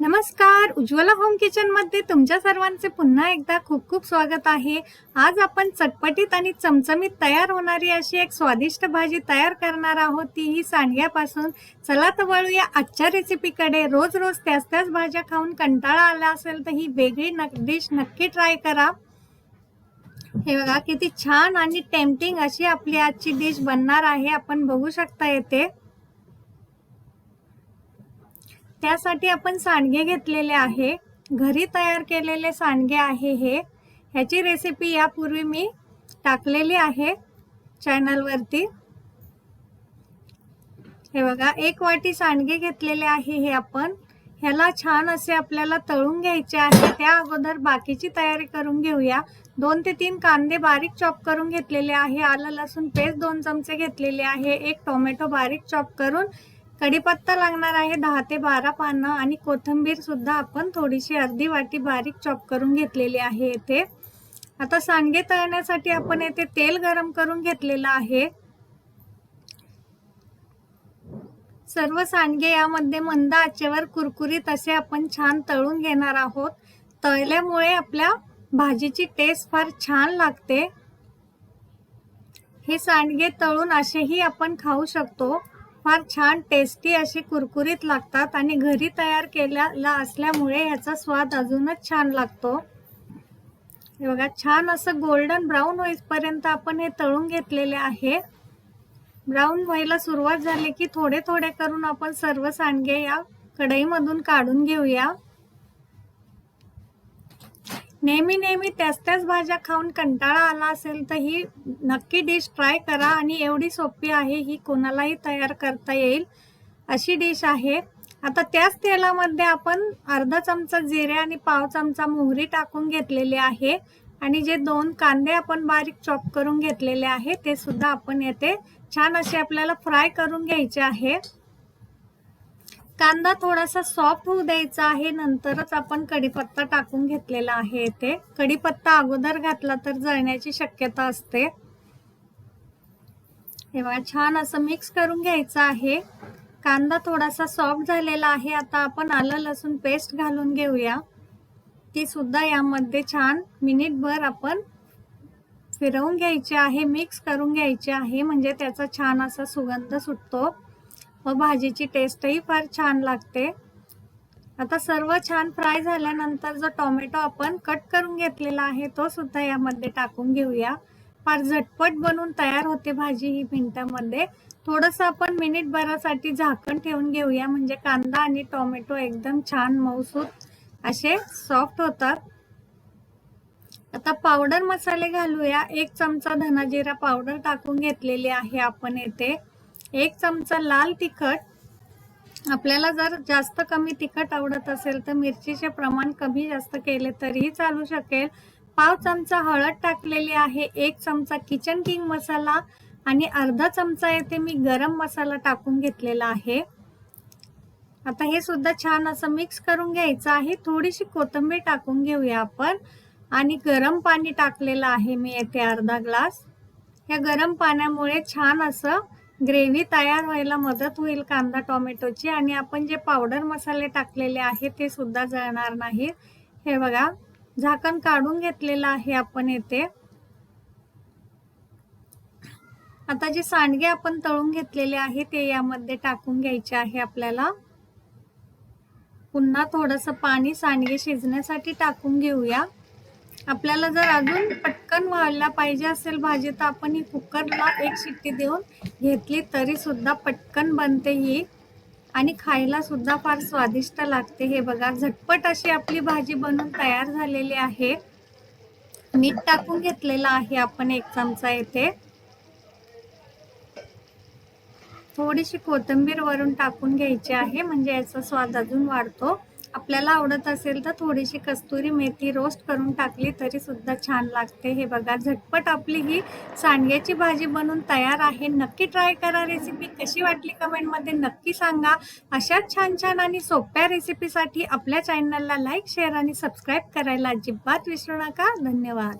नमस्कार. उज्ज्वला होम किचनमध्ये तुमच्या सर्वांचे पुन्हा एकदा खूप खूप स्वागत आहे. आज आपण चटपटीत आणि चमचमीत तयार होणारी अशी एक स्वादिष्ट भाजी तयार करणार आहोत. तीही सांडग्यापासून. चला तर वळूया आजच्या रेसिपीकडे रोज रोज त्याच त्याच भाज्या खाऊन कंटाळा आला असेल तर ही वेगळी डिश नक्की ट्राय करा. हे बघा किती छान आणि टेम्पटिंग अशी आपली आजची डिश बनणार आहे. आपण बघू शकता येते. त्यासाठी आपण सांडगे घेतलेले आहे. घरी तयार केलेले सांडगे आहे हे. ह्याची रेसिपी यापूर्वी मी टाकलेली आहे चॅनलवरती हे बघा एक वाटी सांडगे घेतलेले आहे हे आपण. ह्याला छान असे आपल्याला तळून घ्यायचे आहे. त्या अगोदर बाकीची तयारी करून घेऊया. दोन ते तीन कांदे बारीक चॉप करून घेतलेले आहे. आलं लसूण पेस्ट दोन चमचे घेतलेले आहे. एक टोमॅटो बारीक चॉप करून कढीपत्ता लागणार आहे दहा ते बारा पानं आणि कोथिंबीर सुद्धा आपण थोडीशी अर्धी वाटी बारीक चॉप करून घेतलेली आहे येथे आता सांडगे तळण्यासाठी आपण येथे तेल गरम करून घेतलेलं आहे. सर्व सांडगे यामध्ये मंद आचेवर कुरकुरीत असे आपण छान तळून घेणार आहोत. तळल्यामुळे आपल्या भाजीची टेस्ट फार छान लागते. हे सांडगे तळून असेही आपण खाऊ शकतो. फार छान टेस्टी असे कुरकुरीत लागतात आणि घरी तयार केलेला असल्यामुळे ह्याचा स्वाद अजूनच छान लागतो. हे बघा छान असं गोल्डन ब्राऊन होईपर्यंत आपण हे तळून घेतलेले आहे. ब्राऊन व्हायला सुरुवात झाली की थोडे थोडे करून आपण सर्व सांडगे या कढईमधून काढून घेऊया. नेहमी नेहमी त्याच त्याच भाज्या खाऊन कंटाळा आला असेल तर ही नक्की डिश ट्राय करा आणि एवढी सोपी आहे ही कोणालाही तयार करता येईल अशी डिश आहे. आता त्याच तेलामध्ये आपण अर्धा चमचा जिरे आणि पाव चमचा मोहरी टाकून घेतलेली आहे आणि जे दोन कांदे आपण बारीक चॉप करून घेतलेले आहे ते सुद्धा आपण येथे छान असे आपल्याला फ्राय करून घ्यायचे आहे. कांदा थोडासा सॉफ्ट होऊ द्यायचा आहे. नंतरच आपण कढीपत्ता टाकून घेतलेला आहे येथे. कढीपत्ता अगोदर घातला तर जळण्याची शक्यता असते. तेव्हा छान असं मिक्स करून घ्यायचं आहे. कांदा थोडासा सॉफ्ट झालेला आहे. आता आपण आलं लसूण पेस्ट घालून घेऊया. ती सुद्धा यामध्ये छान मिनिटभर आपण फिरवून घ्यायची आहे मिक्स करून घ्यायची आहे. म्हणजे त्याचा छान असा सुगंध सुटतो. व भाजीची टेस्टही फार छान लागते. आता सर्व छान फ्राय झाल्यानंतर जो टोमॅटो आपण कट करून घेतलेला आहे तो सुद्धा यामध्ये टाकून घेऊया. फार झटपट बनवून तयार होते भाजी ही मिनिटामध्ये थोडंसं आपण मिनिटभरासाठी झाकण ठेवून घेऊया म्हणजे कांदा आणि टोमॅटो एकदम छान मऊसूत असे सॉफ्ट होतात. आता पावडर मसाले घालूया. एक चमचा धनाजिरा पावडर टाकून घेतलेली आहे आपण येथे. एक चमचा लाल तिखट. आपल्याला जर जास्त कमी तिखट आवडत असेल तर मिरचीचे प्रमाण कमी जास्त केले तरीही चालू शकेल. पाव चमचा हळद टाकलेली आहे एक चमचा किचन किंग मसाला आणि अर्धा चमचा येथे मी गरम मसाला टाकून घेतलेला आहे. आता हे सुद्धा छान असं मिक्स करून घ्यायचं आहे. थोडीशी कोथिंबीर टाकून घेऊया आपण. आणि गरम पाणी टाकलेलं आहे मी येथे अर्धा ग्लास. या गरम पाण्यामुळे छान असं ग्रेव्ही तयार व्हायला मदत होईल कांदा टोमॅटोची आणि आपण जे पावडर मसाले टाकलेले आहे ते सुद्धा जळणार नाही हे बघा झाकण काढून घेतलेलं आहे आपण येथे आता जे सांडगे आपण तळून घेतलेले आहे ते यामध्ये टाकून घ्यायचे आहे आपल्याला. पुन्हा थोडस पाणी सांडगे शिजण्यासाठी टाकून घेऊया. आपल्याला जर अजून पटकन व्हायला पाहिजे असेल भाजी तर आपण ही कुकरला एक शिट्टी देऊन घेतली तरीसुद्धा पटकन बनते ही. आणि खायलासुद्धा फार स्वादिष्ट लागते. हे बघा झटपट अशी आपली भाजी बनून तयार झालेली आहे. मीठ टाकून घेतलेलं आहे आपण एक चमचा येथे. थोडीशी कोथिंबीर वरून टाकून घ्यायची आहे म्हणजे याचा स्वाद अजून वाढतो. आपल्याला आवडत असेल तर थोडीशी कस्तुरी मेथी रोस्ट करून टाकली तरी सुद्धा छान लागते. हे बघा झटपट आपली ही सांडग्याची भाजी बनून तयार आहे. नक्की ट्राय करा रेसिपी. कशी वाटली कमेंटमध्ये नक्की सांगा. अशाच छान छान आणि सोप्या रेसिपीसाठी आपल्या चॅनलला लाईक शेअर आणि सबस्क्राईब करायला अजिबात विसरू नका. धन्यवाद.